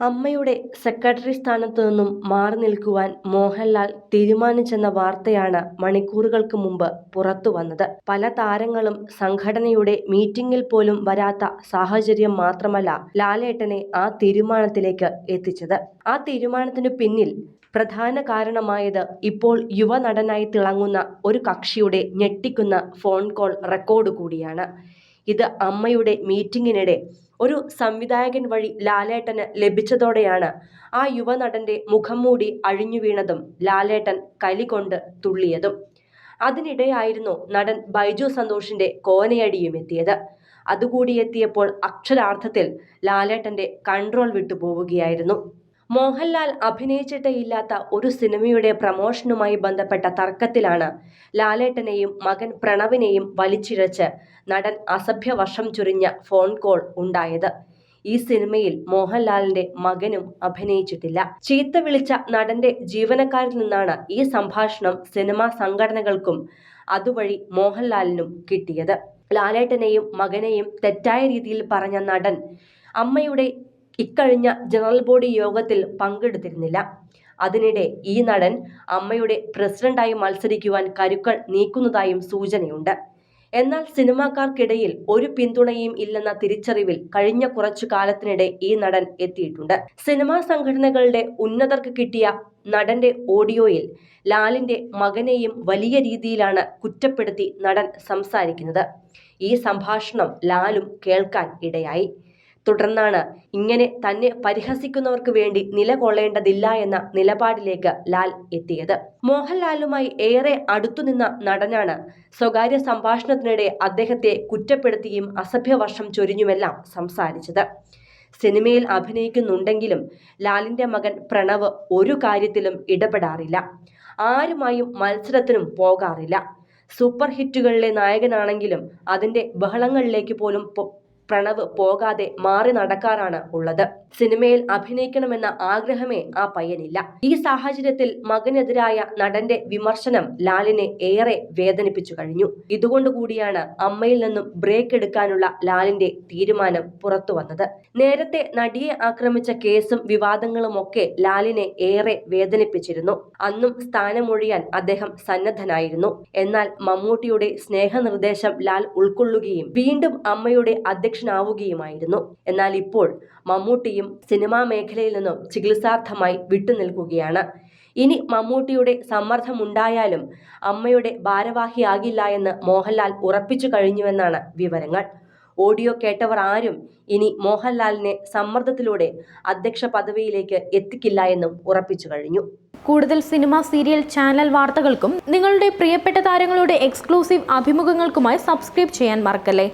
അമ്മയുടെ സെക്രട്ടറി സ്ഥാനത്തു നിന്നും മാറി നിൽക്കുവാൻ മോഹൻലാൽ തീരുമാനിച്ചെന്ന വാർത്തയാണ് മണിക്കൂറുകൾക്ക് മുമ്പ് പുറത്തു വന്നത്. പല താരങ്ങളും സംഘടനയുടെ മീറ്റിംഗിൽ പോലും വരാത്ത സാഹചര്യം മാത്രമല്ല ലാലേട്ടനെ ആ തീരുമാനത്തിലേക്ക് എത്തിച്ചത്. ആ തീരുമാനത്തിനു പിന്നിൽ പ്രധാന കാരണമായത് ഇപ്പോൾ യുവനടനായി തിളങ്ങുന്ന ഒരു കക്ഷിയുടെ ഞെട്ടിക്കുന്ന ഫോൺ കോൾ റെക്കോർഡ് കൂടിയാണ്. ഇത് അമ്മയുടെ മീറ്റിംഗിനിടെ ഒരു സംവിധായകൻ വഴി ലാലേട്ടന് ലഭിച്ചതോടെയാണ് ആ യുവനടന്റെ മുഖം മൂടി അഴിഞ്ഞു വീണതും ലാലേട്ടൻ കലികൊണ്ട് തുള്ളിയതും. അതിനിടെയായിരുന്നു നടൻ ബൈജു സന്തോഷിന്റെ കോനയടിയും എത്തിയത്. അതുകൂടി എത്തിയപ്പോൾ അക്ഷരാർത്ഥത്തിൽ ലാലേട്ടന്റെ കൺട്രോൾ വിട്ടു പോവുകയായിരുന്നു മോഹൻലാൽ അഭിനയിച്ചിട്ടേ ഇല്ലാത്ത ഒരു സിനിമയുടെ പ്രമോഷനുമായി ബന്ധപ്പെട്ട തർക്കത്തിലാണ് ലാലേട്ടനെയും മകൻ പ്രണവിനെയും വലിച്ചിഴച്ച് നടൻ അസഭ്യ വർഷം ചുരിഞ്ഞ ഫോൺ കോൾ ഉണ്ടായത്. ഈ സിനിമയിൽ മോഹൻലാലിന്റെ മകനും അഭിനയിച്ചിട്ടില്ല. ചീത്ത വിളിച്ച നടന്റെ ജീവനക്കാരിൽ നിന്നാണ് ഈ സംഭാഷണം സിനിമാ സംഘടനകൾക്കും അതുവഴി മോഹൻലാലിനും കിട്ടിയത്. ലാലേട്ടനെയും മകനെയും തെറ്റായ രീതിയിൽ പറഞ്ഞ നടൻ അമ്മയുടെ ഇക്കഴിഞ്ഞ ജനറൽ ബോഡി യോഗത്തിൽ പങ്കെടുത്തിരുന്നില്ല. അതിനിടെ ഈ നടൻ അമ്മയുടെ പ്രസിഡന്റായി മത്സരിക്കുവാൻ കരുക്കൾ നീക്കുന്നതായും സൂചനയുണ്ട്. എന്നാൽ സിനിമാക്കാർക്കിടയിൽ ഒരു പിന്തുണയും ഇല്ലെന്ന തിരിച്ചറിവിൽ കഴിഞ്ഞ കുറച്ചു കാലത്തിനിടെ ഈ നടൻ എത്തിയിട്ടുണ്ട്. സിനിമാ സംഘടനകളുടെ ഉന്നതർക്ക് കിട്ടിയ നടന്റെ ഓഡിയോയിൽ ലാലിന്റെ മകനെയും വലിയ രീതിയിലാണ് കുറ്റപ്പെടുത്തി നടൻ സംസാരിക്കുന്നത്. ഈ സംഭാഷണം ലാലും കേൾക്കാൻ ഇടയായി. തുടർന്നാണ് ഇങ്ങനെ തന്നെ പരിഹസിക്കുന്നവർക്ക് വേണ്ടി നിലകൊള്ളേണ്ടതില്ല എന്ന നിലപാടിലേക്ക് ലാൽ എത്തിയത്. മോഹൻലാലുമായി ഏറെ അടുത്തുനിന്ന നടനാണ്. സ്വകാര്യ സംഭാഷണത്തിനിടെ അദ്ദേഹത്തെ കുറ്റപ്പെടുത്തിയും അസഭ്യവർഷം ചൊരിഞ്ഞുമെല്ലാം സംസാരിച്ചത്. സിനിമയിൽ അഭിനയിക്കുന്നുണ്ടെങ്കിലും ലാലിന്റെ മകൻ പ്രണവ് ഒരു കാര്യത്തിലും ഇടപെടാറില്ല. ആരുമായും മത്സരത്തിനും പോകാറില്ല. സൂപ്പർ ഹിറ്റുകളിലെ നായകനാണെങ്കിലും അതിന്റെ ബഹളങ്ങളിലേക്ക് പോലും പ്രണവ് പോകാതെ മാറി നടക്കാറാണ് ഉള്ളത്. സിനിമയിൽ അഭിനയിക്കണമെന്ന ആഗ്രഹമേ ആ പയ്യനില്ല. ഈ സാഹചര്യത്തിൽ മകനെതിരായ നടന്റെ വിമർശനം ലാലിനെ ഏറെ വേദനിപ്പിച്ചു കഴിഞ്ഞു. ഇതുകൊണ്ടുകൂടിയാണ് അമ്മയിൽ നിന്നും ബ്രേക്ക് എടുക്കാനുള്ള ലാലിന്റെ തീരുമാനം പുറത്തു വന്നത്. നേരത്തെ നടിയെ ആക്രമിച്ച കേസും വിവാദങ്ങളും ഒക്കെ ലാലിനെ ഏറെ വേദനിപ്പിച്ചിരുന്നു. അന്നും സ്ഥാനമൊഴിയാൻ അദ്ദേഹം സന്നദ്ധനായിരുന്നു. എന്നാൽ മമ്മൂട്ടിയുടെ സ്നേഹനിർദ്ദേശം ലാൽ ഉൾക്കൊള്ളുകയും വീണ്ടും അമ്മയുടെ അധ്യക്ഷ അധ്യക്ഷനാവുകയുമായിരുന്നു. എന്നാൽ ഇപ്പോൾ മമ്മൂട്ടിയും സിനിമാ മേഖലയിൽ നിന്നും ചികിത്സാർത്ഥമായി വിട്ടുനിൽക്കുകയാണ്. ഇനി മമ്മൂട്ടിയുടെ സമ്മർദ്ദമുണ്ടായാലും അമ്മയുടെ ഭാരവാഹിയാകില്ല എന്ന് മോഹൻലാൽ ഉറപ്പിച്ചു കഴിഞ്ഞുവെന്നാണ് വിവരങ്ങൾ. ഓഡിയോ കേട്ടവർ ആരും ഇനി മോഹൻലാലിനെ സമ്മർദ്ദത്തിലൂടെ അധ്യക്ഷ പദവിയിലേക്ക് എത്തിക്കില്ല എന്നും ഉറപ്പിച്ചു കഴിഞ്ഞു. കൂടുതൽ സിനിമ സീരിയൽ ചാനൽ വാർത്തകൾക്കും നിങ്ങളുടെ പ്രിയപ്പെട്ട താരങ്ങളുടെ എക്സ്ക്ലൂസീവ് അഭിമുഖങ്ങൾക്കുമായി സബ്സ്ക്രൈബ് ചെയ്യാൻ മറക്കല്ലേ?